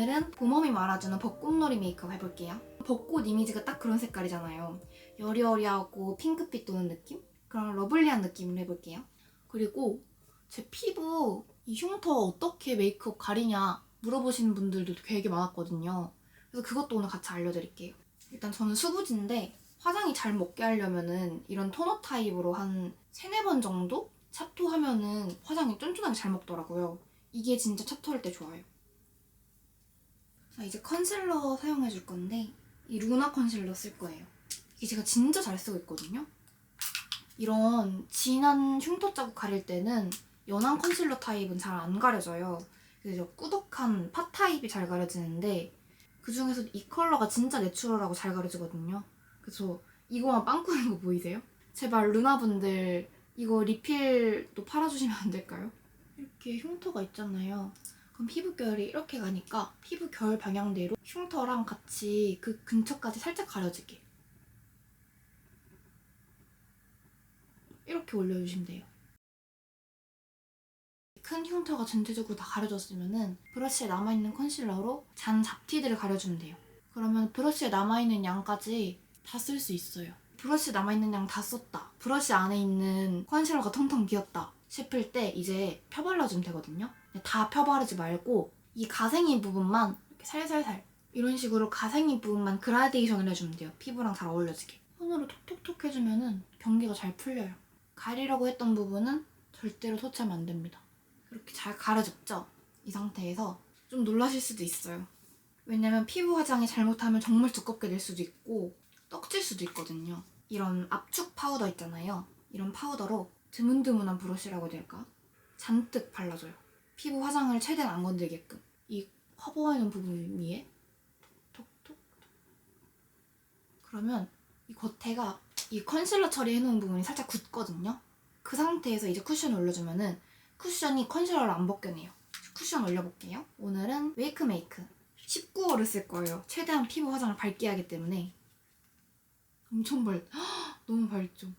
오늘은 봄웜이 말아주는 벚꽃놀이 메이크업 해볼게요. 벚꽃 이미지가 딱 그런 색깔이잖아요. 여리여리하고 핑크빛 도는 느낌? 그런 러블리한 느낌으로 해볼게요. 그리고 제 피부 이 흉터 어떻게 메이크업 가리냐 물어보시는 분들도 되게 많았거든요. 그래서 그것도 오늘 같이 알려드릴게요. 일단 저는 수부지인데 화장이 잘 먹게 하려면은 이런 토너 타입으로 한 세네 번 정도 찹토하면은 화장이 쫀쫀하게 잘 먹더라고요. 이게 진짜 찹토할 때 좋아요. 자, 이제 컨실러 사용해 줄 건데 이 루나 컨실러 쓸 거예요. 이게 제가 진짜 잘 쓰고 있거든요. 이런 진한 흉터 자국 가릴 때는 연한 컨실러 타입은 잘 안 가려져요. 그래서 꾸덕한 파 타입이 잘 가려지는데 그 중에서 이 컬러가 진짜 내추럴하고 잘 가려지거든요. 그래서 이거만 빵꾸는 거 보이세요? 제발 루나분들 이거 리필도 팔아주시면 안 될까요? 이렇게 흉터가 있잖아요. 그럼 피부 결이 이렇게 가니까 피부 결 방향대로 흉터랑 같이 그 근처까지 살짝 가려지게 이렇게 올려주시면 돼요. 큰 흉터가 전체적으로 다 가려졌으면은 브러쉬에 남아있는 컨실러로 잔 잡티들을 가려주면 돼요. 그러면 브러쉬에 남아있는 양까지 다 쓸 수 있어요. 브러쉬에 남아있는 양 다 썼다. 브러쉬 안에 있는 컨실러가 텅텅 비었다. 싶을 때 이제 펴발라주면 되거든요. 다 펴바르지 말고 이 가생인 부분만 이렇게 살살살 이런 식으로 가생인 부분만 그라데이션을 해주면 돼요. 피부랑 잘 어울려지게. 손으로 톡톡톡 해주면은 경계가 잘 풀려요. 가리려고 했던 부분은 절대로 터치하면 안 됩니다. 이렇게 잘 가려졌죠? 이 상태에서 좀 놀라실 수도 있어요. 왜냐면 피부 화장이 잘못하면 정말 두껍게 될 수도 있고 떡질 수도 있거든요. 이런 압축 파우더 있잖아요. 이런 파우더로 드문드문한 브러쉬라고 될까? 잔뜩 발라줘요. 피부 화장을 최대한 안 건들게끔. 이 커버하는 부분 위에 톡톡톡 그러면 이 겉에가 이 컨실러 처리해놓은 부분이 살짝 굳거든요. 그 상태에서 이제 쿠션 올려주면은 쿠션이 컨실러를 안 벗겨내요. 쿠션 올려볼게요. 오늘은 웨이크 메이크 19호를 쓸 거예요. 최대한 피부 화장을 밝게 하기 때문에 엄청 밝. 너무 밝죠.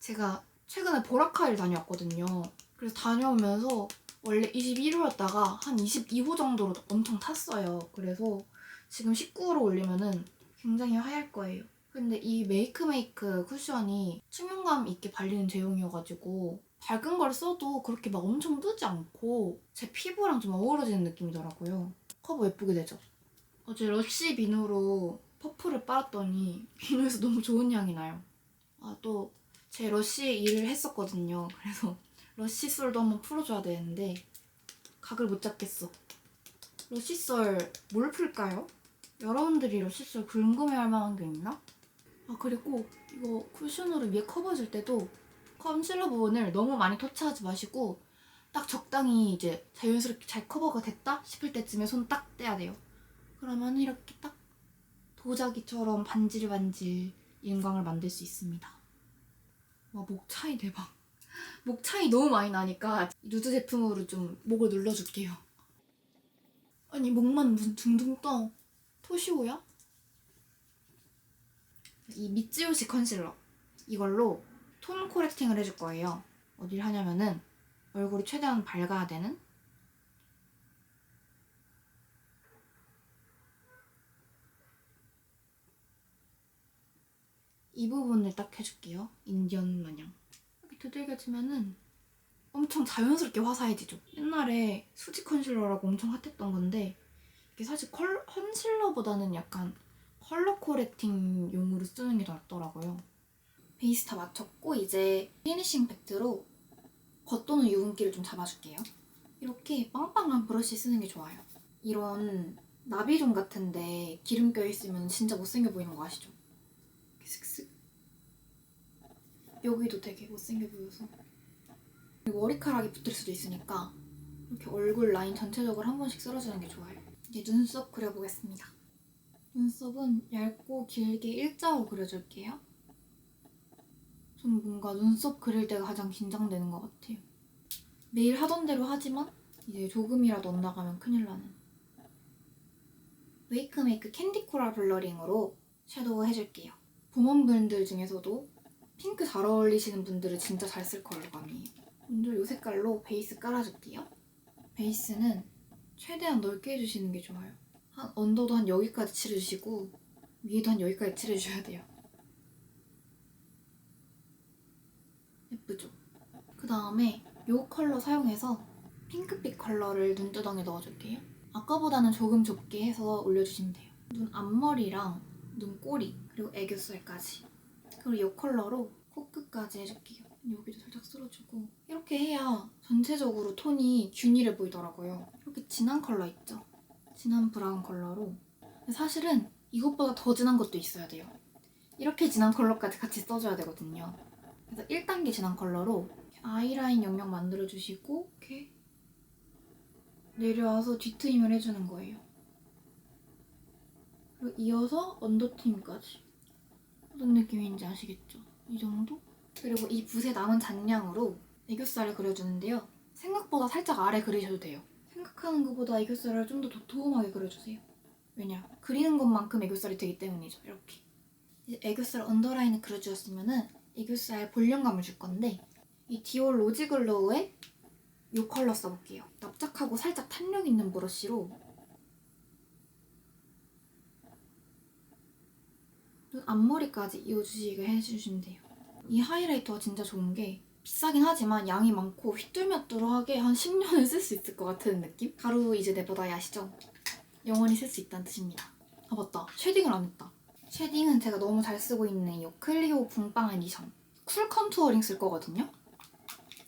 제가 최근에 보라카이를 다녀왔거든요. 그래서 다녀오면서 원래 21호였다가 한 22호 정도로 엄청 탔어요. 그래서 지금 19호로 올리면은 굉장히 하얄 거예요. 근데 이 메이크 메이크 쿠션이 투명감 있게 발리는 제형이어가지고 밝은 걸 써도 그렇게 막 엄청 뜨지 않고 제 피부랑 좀 어우러지는 느낌이더라고요. 커버 예쁘게 되죠? 어제 러쉬 비누로 퍼프를 빨았더니 비누에서 너무 좋은 향이 나요. 아, 또 제 러쉬 일을 했었거든요. 그래서 러쉬솔도 한번 풀어줘야 되는데 각을 못 잡겠어. 러쉬솔 뭘 풀까요? 여러분들이 러쉬솔 궁금해할 만한 게 있나? 아 그리고 이거 쿠션으로 위에 커버해줄 때도 컨실러 부분을 너무 많이 터치하지 마시고 딱 적당히 이제 자연스럽게 잘 커버가 됐다 싶을 때쯤에 손 딱 떼야 돼요. 그러면 이렇게 딱 도자기처럼 반질반질 인광을 만들 수 있습니다. 와, 목 차이 대박. 목 차이 너무 많이 나니까 누드 제품으로 좀 목을 눌러줄게요. 아니, 목만 무슨 둥둥 떠. 토시오야? 이 미츠요시 컨실러. 이걸로 톤 코렉팅을 해줄 거예요. 어딜 하냐면은 얼굴이 최대한 밝아야 되는 이 부분을 딱 해줄게요. 인디언 마냥. 이렇게 두들겨주면은 엄청 자연스럽게 화사해지죠. 옛날에 수지 컨실러라고 엄청 핫했던 건데 이게 사실 컬, 컨실러보다는 약간 컬러 코렉팅 용으로 쓰는 게더 낫더라고요. 베이스 다 맞췄고 이제 피니싱 팩트로 겉도는 유분기를 좀 잡아줄게요. 이렇게 빵빵한 브러쉬 쓰는 게 좋아요. 이런 나비존 같은데 기름 껴있으면 진짜 못생겨 보이는 거 아시죠? 슥슥 여기도 되게 못생겨 보여서 그리고 머리카락이 붙을 수도 있으니까 이렇게 얼굴 라인 전체적으로 한 번씩 쓸어주는 게 좋아요. 이제 눈썹 그려보겠습니다. 눈썹은 얇고 길게 일자로 그려줄게요. 저는 뭔가 눈썹 그릴 때가 가장 긴장되는 것 같아요. 매일 하던 대로 하지만 이제 조금이라도 엇나가면 큰일 나는. 웨이크메이크 캔디 코랄 블러링으로 섀도우 해줄게요. 봄원 분들 중에서도 핑크 잘 어울리시는 분들은 진짜 잘 쓸 컬러감이에요. 먼저 이 색깔로 베이스 깔아줄게요. 베이스는 최대한 넓게 해주시는 게 좋아요. 한 언더도 한 여기까지 칠해주시고 위에도 한 여기까지 칠해주셔야 돼요. 예쁘죠? 그 다음에 이 컬러 사용해서 핑크빛 컬러를 눈두덩이에 넣어줄게요. 아까보다는 조금 좁게 해서 올려주시면 돼요. 눈 앞머리랑 눈꼬리 그리고 애교살까지 그리고 이 컬러로 코끝까지 해줄게요. 여기도 살짝 쓸어주고 이렇게 해야 전체적으로 톤이 균일해 보이더라고요. 이렇게 진한 컬러 있죠? 진한 브라운 컬러로 사실은 이것보다 더 진한 것도 있어야 돼요. 이렇게 진한 컬러까지 같이 써줘야 되거든요. 그래서 1단계 진한 컬러로 아이라인 영역 만들어주시고 이렇게 내려와서 뒤트임을 해주는 거예요. 그리고 이어서 언더트임까지 어떤 느낌인지 아시겠죠? 이 정도? 그리고 이 붓의 남은 잔량으로 애교살을 그려주는데요. 생각보다 살짝 아래 그리셔도 돼요. 생각하는 것보다 애교살을 좀 더 도톰하게 그려주세요. 왜냐? 그리는 것만큼 애교살이 되기 때문이죠. 이렇게. 애교살 언더라인을 그려주었으면은 애교살 볼륨감을 줄 건데 이 디올 로지글로우의 이 컬러 써볼게요. 납작하고 살짝 탄력 있는 브러쉬로 앞머리까지 이어주시게 해주시면 돼요. 이 하이라이터가 진짜 좋은 게 비싸긴 하지만 양이 많고 휘뚤마뚤하게 한 10년을 쓸 수 있을 것 같은 느낌? 가루 이제 내보다이 아시죠? 영원히 쓸 수 있다는 뜻입니다. 아 맞다 쉐딩을 안 했다. 쉐딩은 제가 너무 잘 쓰고 있는 이 클리오 붕빵 에디션 쿨 컨투어링 쓸 거거든요.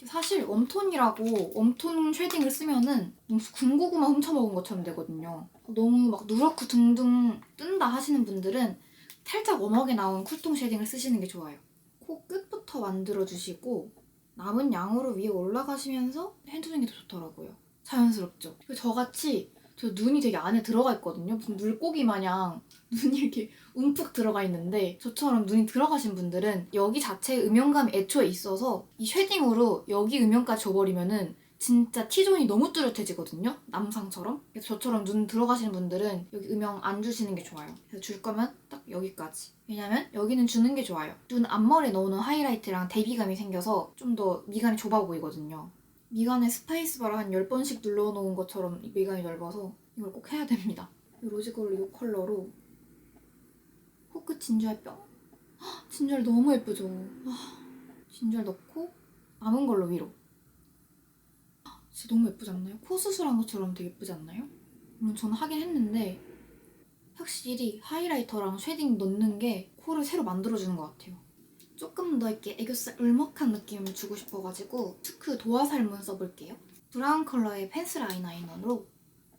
사실 웜톤이라고 웜톤 쉐딩을 쓰면은 군고구마 훔쳐먹은 것처럼 되거든요. 너무 막 누렇고 둥둥 뜬다 하시는 분들은 살짝 웜하게 나온 쿨톤 쉐딩을 쓰시는 게 좋아요. 코 끝부터 만들어주시고 남은 양으로 위에 올라가시면서 해주는 게더 좋더라고요. 자연스럽죠? 그리고 저같이 저 눈이 되게 안에 들어가 있거든요. 무슨 물고기 마냥 눈이 이렇게 움푹 들어가 있는데 저처럼 눈이 들어가신 분들은 여기 자체에 음영감이 애초에 있어서 이 쉐딩으로 여기 음영까지 줘버리면은 진짜 T존이 너무 뚜렷해지거든요. 남상처럼. 그래서 저처럼 눈 들어가시는 분들은 여기 음영 안 주시는 게 좋아요. 그래서 줄 거면 딱 여기까지. 왜냐면 여기는 주는 게 좋아요. 눈 앞머리에 넣어놓은 하이라이트랑 대비감이 생겨서 좀 더 미간이 좁아 보이거든요. 미간에 스페이스바를 한 10번씩 눌러놓은 것처럼 미간이 넓어서 이걸 꼭 해야 됩니다. 이 로지걸로 이 컬러로 코끝 진주알 뿅. 헉, 진주알 너무 예쁘죠? 아, 진주알 넣고 남은 걸로 위로. 아, 진짜 너무 예쁘지 않나요? 코 수술한 것처럼 되게 예쁘지 않나요? 물론 저는 하긴 했는데 확실히 하이라이터랑 쉐딩 넣는 게 코를 새로 만들어주는 것 같아요. 조금 더 이렇게 애교살 울먹한 느낌을 주고 싶어가지고 투크 도화살문 써볼게요. 브라운 컬러의 펜슬 아이라이너로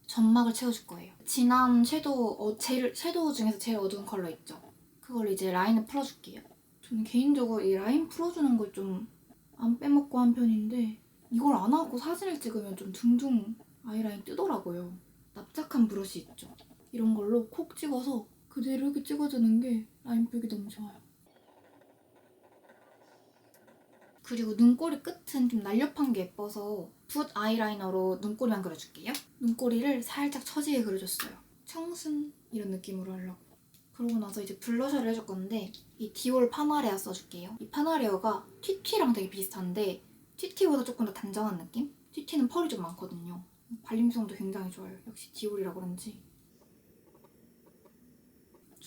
점막을 채워줄 거예요. 진한 섀도우, 어, 제일, 섀도우 중에서 제일 어두운 컬러 있죠? 그걸 이제 라인을 풀어줄게요. 저는 개인적으로 이 라인 풀어주는 걸 좀 안 빼먹고 한 편인데 이걸 안 하고 사진을 찍으면 좀 둥둥 아이라인 뜨더라고요. 납작한 브러쉬 있죠? 이런 걸로 콕 찍어서 그대로 이렇게 찍어주는 게 라인 풀기 너무 좋아요. 그리고 눈꼬리 끝은 좀 날렵한 게 예뻐서 붓 아이라이너로 눈꼬리만 그려줄게요. 눈꼬리를 살짝 처지게 그려줬어요. 청순 이런 느낌으로 하려고. 그러고 나서 이제 블러셔를 해줄 건데 이 디올 파나레아 써줄게요. 이 파나레아가 TT랑 되게 비슷한데 TT보다 조금 더 단정한 느낌? TT는 펄이 좀 많거든요. 발림성도 굉장히 좋아요. 역시 디올이라 그런지.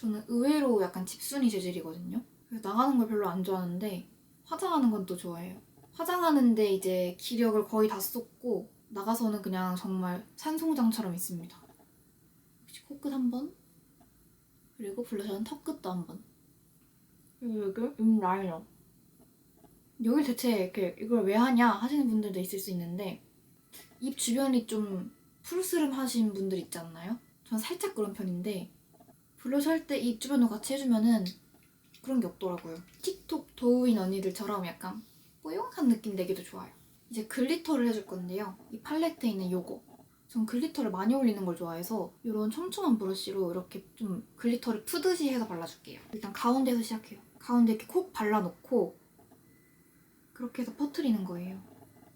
저는 의외로 약간 집순이 재질이거든요. 그래서 나가는 걸 별로 안 좋아하는데 화장하는 건 또 좋아해요. 화장하는데 이제 기력을 거의 다 쏟고 나가서는 그냥 정말 산송장처럼 있습니다. 역시 코끝 한 번, 그리고 블러셔는 턱끝도 한 번. 그리고 여기 음 라이너. 여기 대체 이렇게 이걸 왜 하냐 하시는 분들도 있을 수 있는데 입 주변이 좀 푸르스름 하신 분들 있지 않나요? 전 살짝 그런 편인데 블러셔 할 때 입 주변도 같이 해주면은 그런 게 없더라고요. 틱톡 도우인 언니들처럼 약간 뽀용한 느낌 내기도 좋아요. 이제 글리터를 해줄 건데요. 이 팔레트에 있는 요거. 전 글리터를 많이 올리는 걸 좋아해서 이런 촘촘한 브러쉬로 이렇게 좀 글리터를 푸듯이 해서 발라줄게요. 일단 가운데에서 시작해요. 가운데 이렇게 콕 발라놓고 그렇게 해서 퍼트리는 거예요.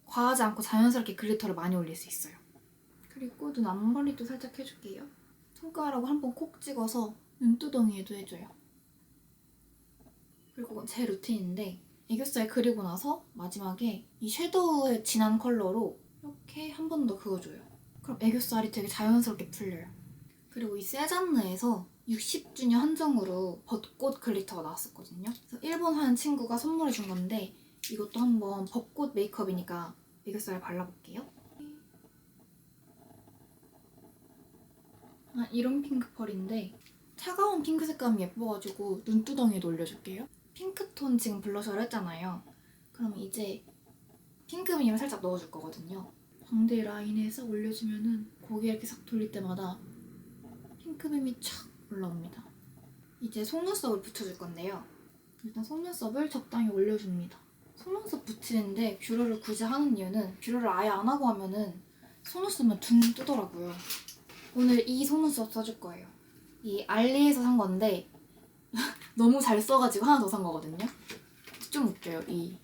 과하지 않고 자연스럽게 글리터를 많이 올릴 수 있어요. 그리고 눈 앞머리도 살짝 해줄게요. 손가락으로 한번 콕 찍어서 눈두덩이에도 해줘요. 그리고 제 루틴인데 애교살 그리고 나서 마지막에 이 섀도우의 진한 컬러로 이렇게 한 번 더 그어줘요. 그럼 애교살이 되게 자연스럽게 풀려요. 그리고 이 세잔느에서 60주년 한정으로 벚꽃 글리터가 나왔었거든요. 그래서 일본 하는 친구가 선물해 준 건데 이것도 한번 벚꽃 메이크업이니까 애교살 발라볼게요. 아, 이런 핑크 펄인데 차가운 핑크 색감이 예뻐가지고 눈두덩이에도 올려줄게요. 핑크톤 지금 블러셔를 했잖아요. 그럼 이제 핑크 미니를 살짝 넣어줄 거거든요. 광대 라인에 싹 올려주면은 고개 이렇게 싹 돌릴 때마다 핑크빔이 촥 올라옵니다. 이제 속눈썹을 붙여줄 건데요. 일단 속눈썹을 적당히 올려줍니다. 속눈썹 붙이는데 뷰러를 굳이 하는 이유는 뷰러를 아예 안 하고 하면은 속눈썹만 둥 뜨더라고요. 오늘 이 속눈썹 써줄 거예요. 이 알리에서 산 건데 너무 잘 써가지고 하나 더 산 거거든요. 좀 웃겨요. 이,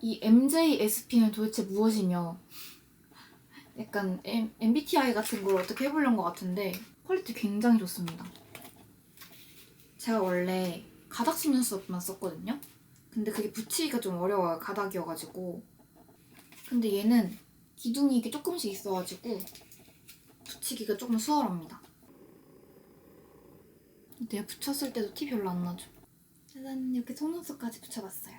이 MJSP는 도대체 무엇이며 약간 M, MBTI 같은 걸 어떻게 해보려는 것 같은데 퀄리티 굉장히 좋습니다. 제가 원래 가닥 속눈썹만 썼거든요. 근데 그게 붙이기가 좀 어려워요. 가닥이어가지고. 근데 얘는 기둥이 이렇게 조금씩 있어가지고 붙이기가 조금 수월합니다. 내가 붙였을 때도 티 별로 안 나죠. 짜잔 이렇게 속눈썹까지 붙여봤어요.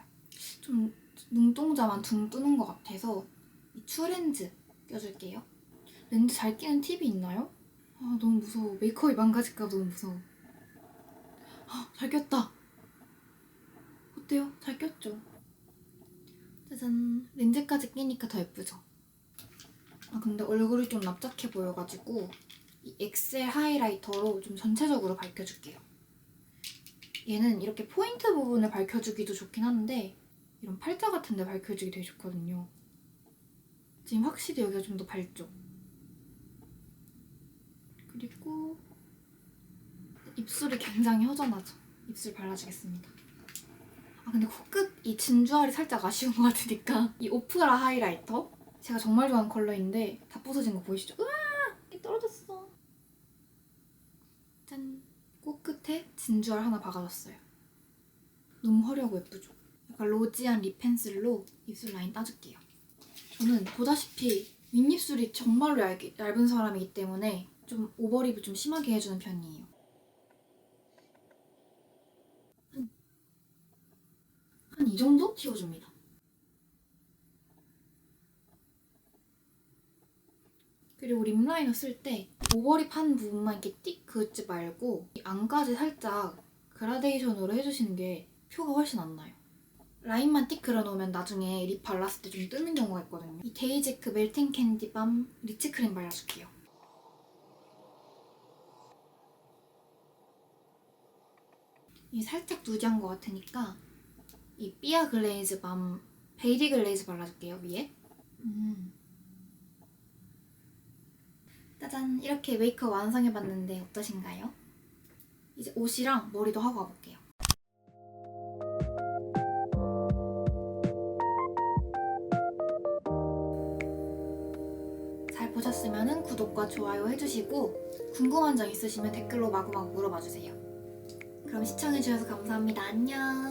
좀 눈동자만 둥 뜨는 것 같아서 이 추렌즈 껴줄게요. 렌즈 잘 끼는 팁이 있나요? 아 너무 무서워. 메이크업이 망가질까 봐 너무 무서워. 아, 잘 꼈다. 어때요? 잘 꼈죠? 짜잔. 렌즈까지 끼니까 더 예쁘죠? 아 근데 얼굴이 좀 납작해 보여가지고 이 엑셀 하이라이터로 좀 전체적으로 밝혀줄게요. 얘는 이렇게 포인트 부분을 밝혀주기도 좋긴 한데 이런 팔자 같은 데 밝혀주기 되게 좋거든요. 지금 확실히 여기가 좀 더 밝죠? 그리고 입술이 굉장히 허전하죠? 입술 발라주겠습니다. 아 근데 코끝 이 진주알이 살짝 아쉬운 것 같으니까 이 오프라 하이라이터 제가 정말 좋아하는 컬러인데 다 부서진 거 보이시죠? 으아! 이게 떨어졌어. 짠. 코끝에 진주알 하나 박아줬어요. 너무 화려하고 예쁘죠? 약간 로지한 립 펜슬로 입술 라인 따줄게요. 저는 보다시피 윗입술이 정말로 얇, 얇은 사람이기 때문에 좀 오버립을 좀 심하게 해주는 편이에요. 한 이 정도 튀어줍니다. 그리고 립 라이너 쓸 때 오버립 한 부분만 이렇게 띡 그을지 말고 이 안까지 살짝 그라데이션으로 해주시는 게 표가 훨씬 안 나요. 라인만 띡 그려놓으면 나중에 립 발랐을 때 좀 뜨는 경우가 있거든요. 이 데이지크 멜팅 캔디 밤 리치 크림 발라줄게요. 이 살짝 누디한 것 같으니까 이 삐아 글레이즈 밤 베이비 글레이즈 발라줄게요 위에. 음. 짜잔 이렇게 메이크업 완성해봤는데 어떠신가요? 이제 옷이랑 머리도 하고 와볼게요. 잘 보셨으면 구독과 좋아요 해주시고 궁금한 점 있으시면 댓글로 마구마구 물어봐주세요. 그럼 시청해주셔서 감사합니다. 안녕.